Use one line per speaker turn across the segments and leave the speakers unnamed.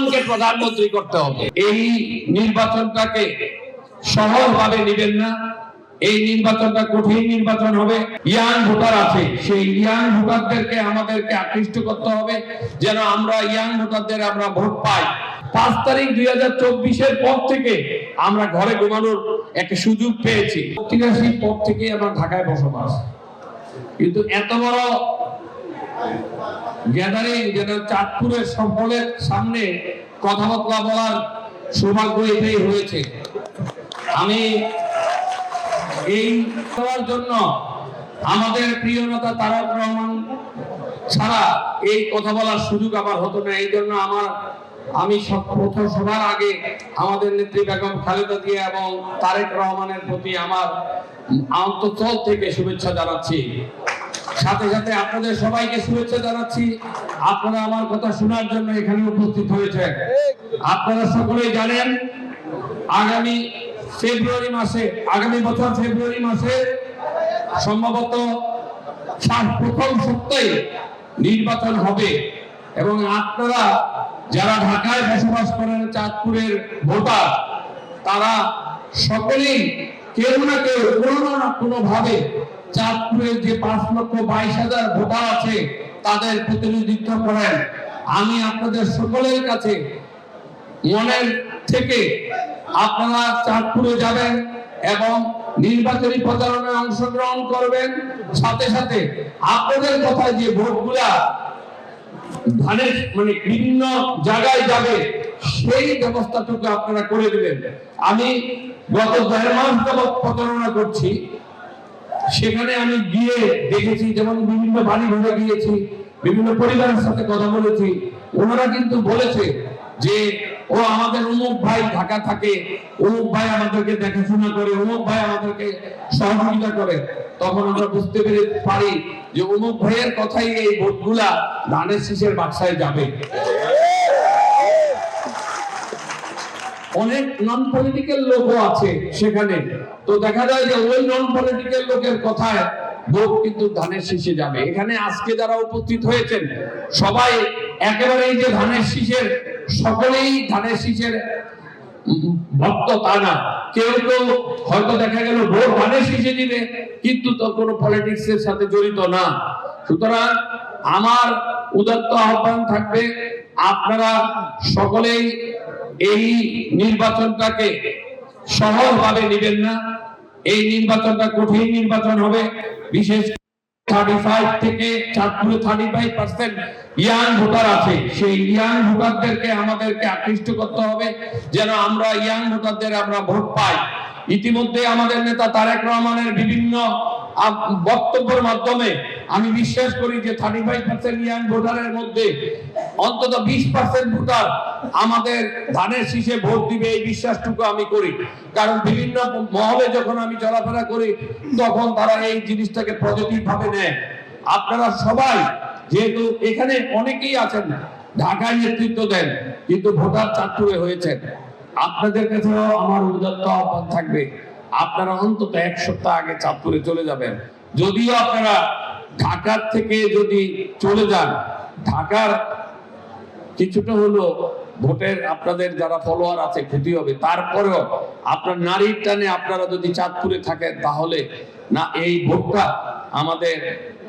রহমানকে প্রধানমন্ত্রী করতে হবে। এই নির্বাচনটাকে সহজভাবে নেবেন না। এই নির্বাচনটা কঠিন নির্বাচন হবে। ইয়াং ভোটার আছে। সেই ইয়াং ভোটারদেরকে আমাদেরকে আকৃষ্ট করতে হবে যেন আমরা ইয়াং ভোটারদের আমরা ভোট পাই। পাঁচ তারিখ দুই হাজার চব্বিশের পর থেকে আমরা ঘরে ঘুমানোর একটা সুযোগ পেয়েছি। তিরাশি পর থেকে আমরা ঢাকায় বসবাস। কিন্তু এত বড় গ্যাদারিং, যেটা চাঁদপুরের সকলের সামনে কথাবার্তা বলার সৌভাগ্য এটাই হয়েছে। আমি এই করার জন্য আমাদের প্রিয় নেতা তারক রহমান ছাড়া এই কথা বলার সুযোগ আমার হতো না। এই জন্য আমার, আমি সব প্রথম সবার আগে আমাদের নেত্রী বেগম খালেদা জিয়া এবং তারেক রহমানের প্রতি আমার আন্তঃস্থল থেকে শুভেচ্ছা জানাচ্ছি। সাথে সাথে আপনাদের সবাইকে শুভেচ্ছা জানাচ্ছি। আপনারা আমার কথা শোনার জন্য এখানে উপস্থিত হয়েছেন। আপনারা সকলেই জানেন, আগামী ফেব্রুয়ারি মাসে, আগামী বছর ফেব্রুয়ারি মাসে সম্ভবত প্রথম সপ্তাহে নির্বাচন হবে এবং আপনারা যারা ঢাকায় বসবাস করেন, চাঁদপুরের ভোটার, তারা সকলেই কেউ না কেউ কোনো না কোনো ভাবে চাঁদপুরের যে পাঁচ লক্ষ বাইশ হাজার ভোটার আছে, তাদের প্রতিনিধিত্ব করেন। আমি আপনাদের সকলের কাছে মনের থেকে আপনারা চাঁদপুরে যাবেন এবং নির্বাচনী প্রচারণায় অংশগ্রহণ করবেন। সাথে সাথে আপনাদের কথায় যে ভোটগুলা ধানের মানে বিভিন্ন জায়গায় যাবে সেই ব্যবস্থাটুকু আপনারা করে দিবেন আমি গত দেড় মাস যাবৎ প্রচারণা করছি। সেখানে আমি গিয়ে দেখেছি, যেমন বিভিন্ন বাড়ি ঘরে গিয়েছি, বিভিন্ন পরিবারের সাথে কথা বলেছি। ওনারা কিন্তু বলেছে যে, ও আমাদের অমুক ভাই ঢাকা থাকে, অমুক ভাই আমাদেরকে দেখাশোনা করে, অমুক ভাই আমাদেরকে সহযোগিতা করে। তখন আমরা বুঝতে পেরে পারি যে, অমুক ভাইয়ের কথাই এই ভোটগুলা ধানের শীষের বাক্সায় যাবে। অনেক নন পলিটিক্যাল লোকও আছে সেখানে। তো দেখা যায় যে ওই নন পলিটিক্যাল লোকের কথায় ভোট কিন্তু ধানের শীষে যাবে। এখানে আজকে যারা উপস্থিত হয়েছেন, সবাই একেবারে এই যে ধানের শীষের, সকলেই ধানের শীষের ভক্ত তা না। কেউ কেউ হয়তো দেখা গেল ভোট ধানের শীষে দিবে কিন্তু তো কোনো পলিটিক্স এর সাথে জড়িত না। সুতরাং আমার উদাত্ত আহ্বান থাকবে আপনারা সকলেই এই নির্বাচনটাকে সহজভাবে নেবেন না। এই নির্বাচনটা কঠিন নির্বাচন হবে। বিশেষ থার্টি ফাইভ থেকে thirty five percent young voter আছে। সেই ইয়াং ভোটারদেরকে আমাদেরকে আকৃষ্ট করতে হবে যেন আমরা ইয়াং ভোটারদের ভোট পাই। ইতিমধ্যে আমাদের নেতা তারেক রহমানের বিভিন্ন বক্তব্যের মাধ্যমে আমি বিশ্বাস করি যে থার্টি ফাইভ পার্সেন্ট ইয়াং ভোটারের মধ্যে অন্তত বিশ পার্সেন্ট ভোটার আমাদের ধানের শীষে ভোট দিবে, এই বিশ্বাসটুকু আমি করি। কারণ বিভিন্ন মহলে যখন আমি চলাফেরা করি, তখন তারা এই জিনিসটাকে পজিটিভ ভাবে নেয়। আপনারা সবাই যেহেতু এখানে অনেকেই আছেন, ঢাকায় নেতৃত্ব দেন, কিন্তু ভোটার চাঁদপুরে হয়েছেন। আপনাদের কাছেও আমার উদাত্ত আহ্বান থাকবে, আপনারা অন্তত এক সপ্তাহ আগে চাঁদপুরে চলে যাবেন। যদিও আপনারা ঢাকার থেকে যদি চলে যান, ঢাকার কিছুটা হলো ভোটের আপনাদের যারা ফলোয়ার আছে ক্ষতি হবে। তারপরেও আপনার নারীর টানে আপনারা যদি চাঁদপুরে থাকেন, তাহলে না এই ভোটটা আমাদের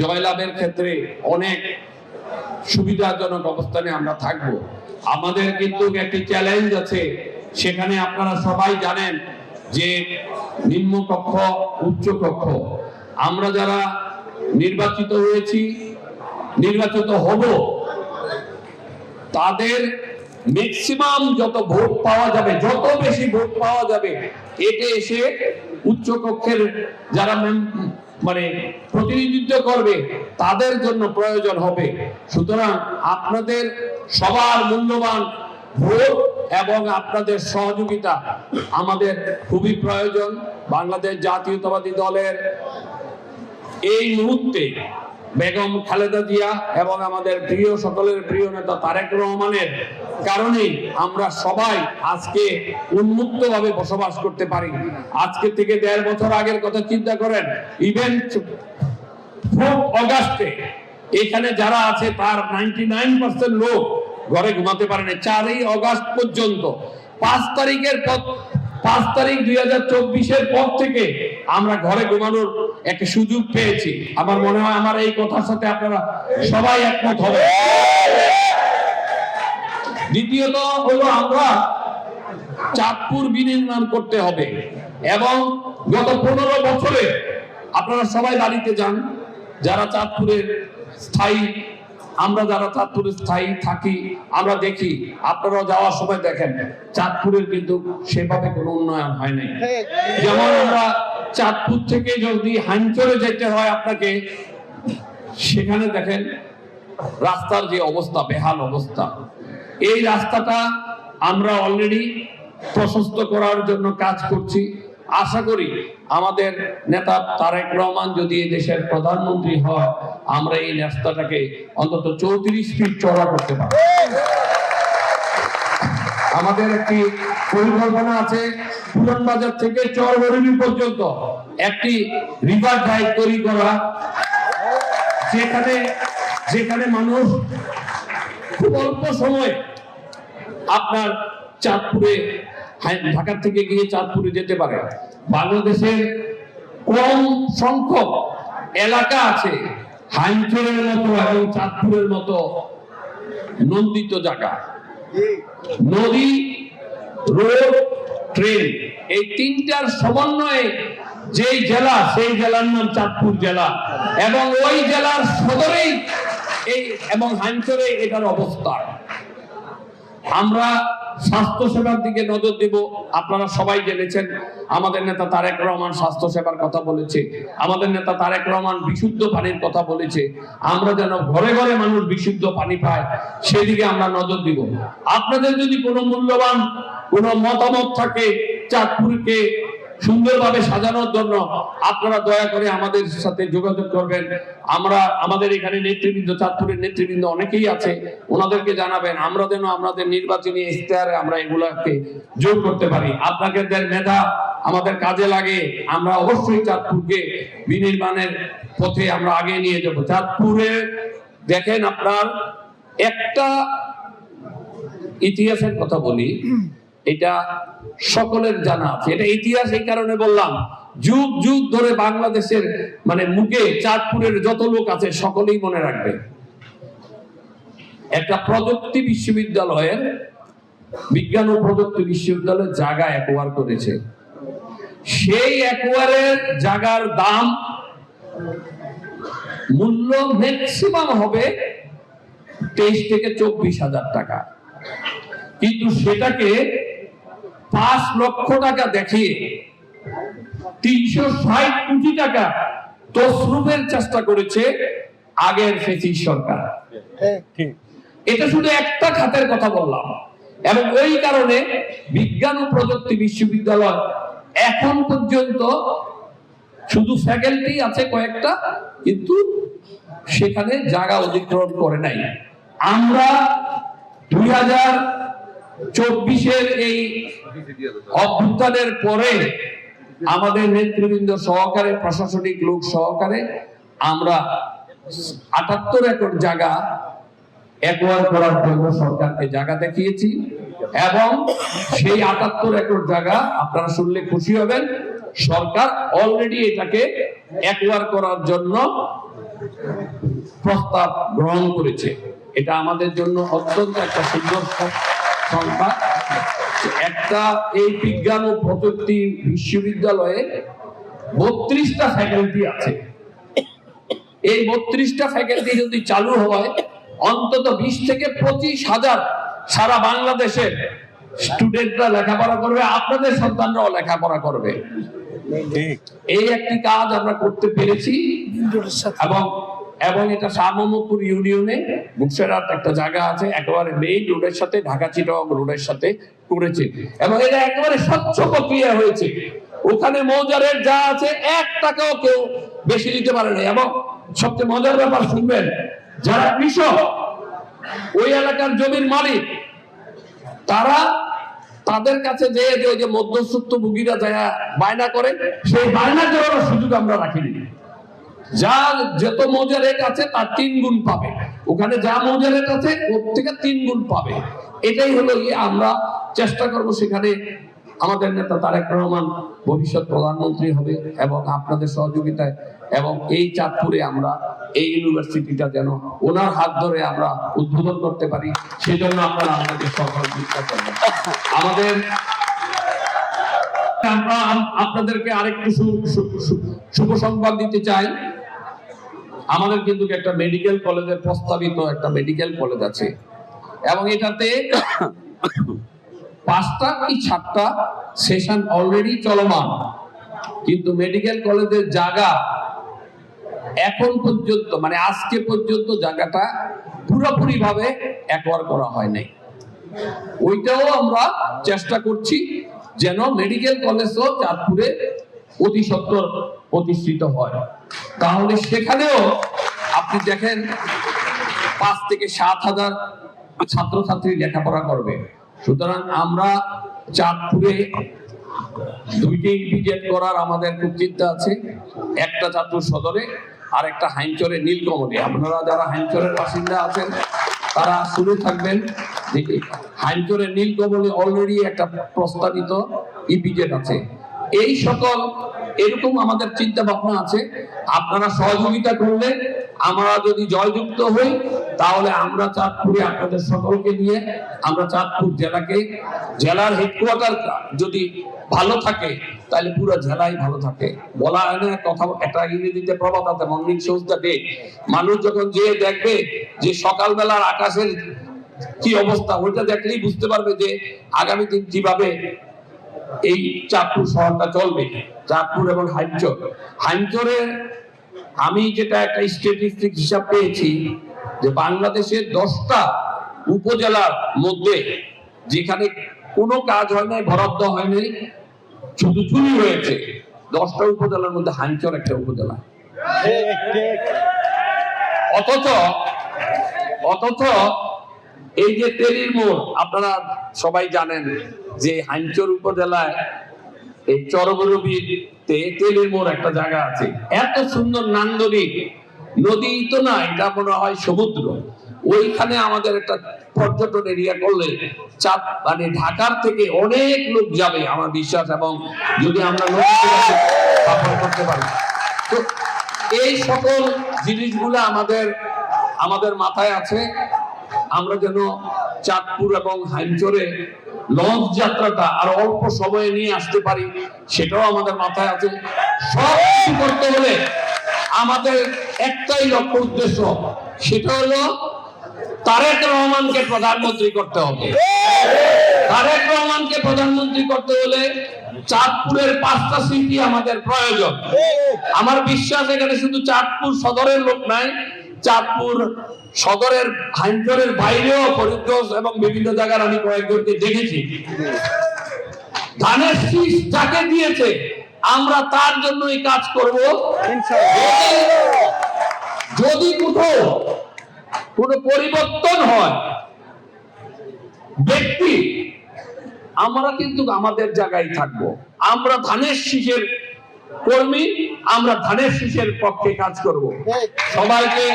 জয়লাভের ক্ষেত্রে অনেক সুবিধাজনক অবস্থানে আমরা থাকব। আমাদের কিন্তু একটি চ্যালেঞ্জ আছে, সেখানে আপনারা সবাই জানেন যে নিম্ন কক্ষ উচ্চ কক্ষ আমরা যারা নির্বাচিত হয়েছি, নির্বাচিত হব। তাদের ম্যাক্সিমাম যত ভোট পাওয়া যাবে, যত বেশি ভোট পাওয়া যাবে, এতে এসে উচ্চ কক্ষের যারা মানে প্রতিনিধিত্ব করবে, তাদের জন্য প্রয়োজন হবে। সুতরাং আপনাদের সবার মূল্যবান ভোট এবং আপনাদের সহযোগিতা আমাদের খুবই প্রয়োজন। বাংলাদেশ জাতীয়তাবাদী দলের এই মুহূর্তে বেগম খালেদা জিয়া এবং আমাদের প্রিয় সকলের প্রিয় নেতা তারেক রহমানের কারণেই আমরা সবাই আজকে উন্মুক্ত ভাবে বসবাস করতে পারি। আজকে থেকে দেড় বছর আগের কথা চিন্তা করেন ইভেন্ট অগাস্টে এখানে যারা আছে তার নাইনটি নাইন পার্সেন্ট লোক ঘরে ঘুমাতে পারেনি। চারই অগাস্ট পর্যন্ত। পাঁচ তারিখের পর পাঁচ তারিখ দুই হাজার চব্বিশের পর থেকে আমরা ঘরে ঘুমানোর একটা সুযোগ পেয়েছি। আমার মনে হয় আমার এই কথার সাথে আপনারা সবাই একমত হবে দ্বিতীয়ত হলো আমরা চাঁদপুর বিনির্মাণ করতে হবে এবং গত পনেরো বছরে আপনারা সবাই বাড়িতে যান, যারা চাঁদপুরের স্থায়ী আমরা যারা চাঁদপুরে স্থায়ী থাকি আমরা দেখি আপনারাও যাওয়ার সময় দেখেন চাঁদপুরের কিন্তু সেভাবে কোনো উন্নয়ন হয় নাই। যেমন আমরা চাঁদপুর থেকে যদি হাইনচরে যেতে হয় আপনাকে সেখানে দেখেন রাস্তার যে অবস্থা বেহাল অবস্থা। এই রাস্তাটা আমরা অলরেডি প্রশস্ত করার জন্য কাজ করছি। আশা করি আমাদের নেতা তারেক রহমান যদি এই দেশের প্রধানমন্ত্রী হয়, আমরা এই রাস্তাটাকে অন্তত চৌত্রিশ ফিট চড়া করতে পারি আমাদের একটি পরিকল্পনা আছে পুরান বাজার থেকে চরবরুলি পর্যন্ত একটি রিভার ড্রাইভ তৈরি করা। যেখানে যেখানে মানুষ খুব অল্প সময় আপনার চাঁদপুরে ঢাকা থেকে গিয়ে চাঁদপুরে যেতে পারে। বাংলাদেশের কম সংখ্যক এলাকা আছে হাইমচরের মতো এবং চাঁদপুরের মতো নন্দিত জায়গা। নদী, রোড, ট্রেন, এই তিনটার সমন্বয়ে যেই জেলা, সেই জেলার নাম চাঁদপুর জেলা। এবং ওই জেলার সদরেই এই এবং হাঞ্চরে এটার অবস্থা আমরা স্বাস্থ্য সেবার দিকে নজর দিব। আপনারা সবাই জেনেছেন, আমাদের নেতা তারেক রহমান স্বাস্থ্য সেবার কথা বলেছে, আমাদের নেতা তারেক রহমান বিশুদ্ধ পানির কথা বলেছে। আমরা যেন ঘরে ঘরে মানুষ বিশুদ্ধ পানি পায়, সেদিকে আমরা নজর দিব। আপনাদের যদি কোনো মূল্যবান কোনো মতামত থাকে চাঁদপুরকে সুন্দরভাবে সাজানোর জন্য আপনারা দয়া করে আমাদের সাথে যোগাযোগ করবেন। আমরা, আমাদের এখানে নেতৃবৃন্দ, চাঁদপুরের নেতৃবৃন্দ অনেকেই আছে, ওনাদেরকে জানাবেন, আমরা যেন আমাদের নির্বাচনী ইশতেহারে আমরা এগুলাকে যোগ করতে পারি। আপনাদের মেধা আমাদের কাজে লাগে, আমরা অবশ্যই চাঁদপুরকে বিনির্মাণের পথে আমরা আগে নিয়ে যাব। চাঁদপুরে দেখেন আপনার একটা ইতিহাসের কথা বলি। এটা সকলের জানা আছে। এটা ইতিহাস এই কারণে বললাম, যুগ যুগ ধরে বাংলাদেশের মানে মুখে চাঁদপুরের যত লোক আছে, সকলেই মনে রাখবে। একটা প্রযুক্তি বিশ্ববিদ্যালয়ের, বিজ্ঞান ও প্রযুক্তি বিশ্ববিদ্যালয়ের জায়গা একোয়ার করেছে। সেই একোয়ারের জায়গার দাম মূল্য ম্যাক্সিমাম হবে তেইশ থেকে চব্বিশ হাজার টাকা। কিন্তু সেটাকে পাঁচ লক্ষ টাকা দেখিয়ে তিনশো ষাট কোটি টাকা তসরুপের চেষ্টা করেছে আগের ফেসিস সরকার। এটা শুধু একটা খাতের কথা বললাম। এবং ওই কারণে বিজ্ঞান ও প্রযুক্তি বিশ্ববিদ্যালয় এখন পর্যন্ত শুধু ফ্যাকাল্টি আছে কয়েকটা, কিন্তু সেখানে জায়গা অধিগ্রহণ করে নাই। আমরা দুই হাজার চব্বিশের এই অভ্যুত্থানের পরে আমাদের নেতৃবৃন্দ সহকারে, প্রশাসনিক লোক সহকারে, আমরা আটাত্তর একর জায়গা করার জন্য সরকারকে জায়গা দেখিয়েছি এবং সেই আটাত্তর একর জায়গা আপনারা শুনলে খুশি হবেন। সরকার অলরেডি এটাকে করার জন্য প্রস্তাব গ্রহণ করেছে। এটা আমাদের জন্য অত্যন্ত একটা সুন্দর সংখ্যা একটা এই বিজ্ঞান ও প্রযুক্তি বিশ্ববিদ্যালয়ে বত্রিশটা ফ্যাকাল্টি আছে। এই বত্রিশটা ফ্যাকাল্টি যদি চালু হয় অন্তত বিশ থেকে পঁচিশ হাজার সারা বাংলাদেশের স্টুডেন্টরা লেখাপড়া করবে আপনাদের সন্তানরাও লেখাপড়া করবে। এই একটি কাজ আমরা করতে পেরেছি এবং এবং এটা শাহ মোহাম্মদপুর ইউনিয়নে বুকসেরাত একটা জায়গা আছে, একেবারে মেইন রোডের সাথে, ঢাকা চিটং রোডের সাথে করেছে। এবং এটা একেবারে স্বচ্ছ প্রক্রিয়া হয়েছে। ওখানে মৌজারের যা আছে এক টাকাও কেউ বেশি দিতে পারে না এবং সবচেয়ে মজার ব্যাপার শুনবেন, যারা কৃষক, ওই এলাকার জমির মালিক, তারা তাদের কাছে যে ওই যে মধ্যস্থত্ব ভুগিরা যায় বায়না করে, সেই বায়না করার সুযোগ আমরা রাখিনি। যা যত মৌজা রেট আছে, তার তিন গুণ পাবে। ওখানে যা মৌজা রেট আছে, ওর থেকে তিন গুণ পাবে। এটাই হলো গিয়ে আমরা চেষ্টা করব সেখানে আমাদের নেতা তারেক রহমান ভবিষ্যৎ প্রধানমন্ত্রী হবে এবং আপনাদের সহযোগিতায় এবং এই চাঁদপুরে আমরা, এই ইউনিভার্সিটিটা যেন ওনার হাত ধরে আমরা উদ্বোধন করতে পারি, সেজন্য আপনারা আমাদের সহযোগিতা করবেন আমাদের আমরা আপনাদেরকে আরেকটু শুভ সংবাদ দিতে চাই। আমাদের কিন্তু একটা মেডিকেল কলেজের প্রস্তাবিত একটা মেডিকেল কলেজ আছে। এবং এটাতে পাঁচটা কি সাতটা সেশন অলরেডি চলমান। কিন্তু মেডিকেল কলেজের জায়গা এখন পর্যন্ত মানে আজকে পর্যন্ত জায়গাটা পুরোপুরি ভাবে করা হয় নাই। ওইটাও আমরা চেষ্টা করছি যেন মেডিকেল কলেজও চাঁদপুরে অতি সত্তর প্রতিষ্ঠিত হয়। তাহলে সেখানেও আপনি দেখেন পাঁচ থেকে সাত হাজার ছাত্রছাত্রী লেখাপড়া করবে। সুতরাং আমরা চাঁদপুরে দুইটি ইপিজেড করার আমাদের খুব চিন্তা আছে। একটা চাঁদপুর সদরে আর একটা হাইঞ্চরে নীলকমলে। আপনারা যারা হাইঞ্চরের বাসিন্দা আছেন, তারা শুনে থাকবেন যে হাইঞ্চরের নীলকমলে অলরেডি একটা প্রস্তাবিত ইপিজেড আছে। এই সকল এরকম আমাদের চিন্তা ভাবনা আছে। আপনারা সহযোগিতা করলে আমরা যদি জয়যুক্ত হই, তাহলে আমরা চাঁদপুরে আপনাদের সকলকে নিয়ে, আমরা চাঁদপুর জেলাকে, জেলার হেডকোয়ার্টার যদি ভালো থাকে, তাহলে পুরো জেলাই ভালো থাকে। বলা হয় না, কথা একটা ইংরেজিতে প্রবাদ আছে মর্নিং শোজ দ্য ডে মানুষ যখন যে দেখবে যে সকালবেলার আকাশের কি অবস্থা, ওইটা দেখলেই বুঝতে পারবে যে আগামী দিন কীভাবে এই চাঁদপুর শহরটা চলবে। চাঁদপুর এবং হাইমচর হাইমচরে আমি যেটা একটা স্ট্যাটিস্টিক হিসাব পেয়েছি যে বাংলাদেশের দশটা উপজেলার মধ্যে যেখানে কোনো কাজ হয় নাই, বরাদ্দ হয় নাই, শুধু চুরি হয়েছে। দশটা উপজেলার মধ্যে হাইমচর একটা উপজেলা। অথচ অথচ এই যে তেলির মোড়, আপনারা সবাই জানেন যে হাইমচর উপজেলায় এই চরবরবিতে তেলির মোড় একটা জায়গা আছে। এত সুন্দর নান্দনিক নদী তো না, এটা মনে হয় সমুদ্র। ওইখানে আমাদের একটা পর্যটন এরিয়া করলে চাপ মানে ঢাকার থেকে অনেক লোক যাবে, আমার বিশ্বাস, এবং যদি আমরা করতে পারি। তো এই সকল জিনিসগুলো আমাদের আমাদের মাথায় আছে। আমরা যেন চাঁদপুর এবং হাইমচরে লঞ্চ যাত্রাটা আর অল্প সময়ে নিয়ে আসতে পারি, সেটাও আমাদের মাথায় আছে। সব করতে হলে আমাদের একটাই লক্ষ্য উদ্দেশ্য, সেটা হলো তারেক রহমানকে প্রধানমন্ত্রী করতে হবে। তারেক রহমানকে প্রধানমন্ত্রী করতে হলে চাঁদপুরের পাঁচটা সিটি আমাদের প্রয়োজন। আমার বিশ্বাস এখানে শুধু চাঁদপুর সদরের লোক নাই চাঁদপুর সদরের হাইঞ্জরের বাইরেও ফরিদগঞ্জ এবং বিভিন্ন জায়গার আমি কয়েকজনকে দেখেছি। ধানের শীষ যাকে দিয়েছে, আমরা তার জন্যই কাজ করব। যদি কোথাও কোন পরিবর্তন হয়, ব্যক্তি, আমরা কিন্তু আমাদের জায়গায় থাকব। আমরা ধানের শীষের কর্মী, আমরা ধানের শীষের পক্ষে কাজ করব। সবাইকে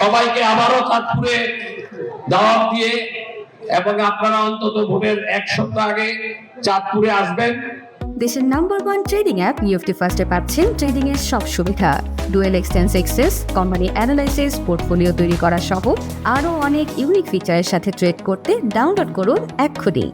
সবাইকে আবারও চাঁদপুরে দাওয়াত দিয়ে এবং আপনারা অন্তত ভোটের এক সপ্তাহ আগে চাঁদপুরে আসবেন।
দেশের number one trading app UFT ফার্স্টে পাচ্ছেন ট্রেডিং এর সব সুবিধা। ডুয়েল এক্সটেন্স এক্সেস কোম্পানি অ্যানালাইসিস পোর্টফোলিও তৈরি করা সহ আরও অনেক ইউনিক ফিচারের সাথে ট্রেড করতে ডাউনলোড করুন এক্ষুনি।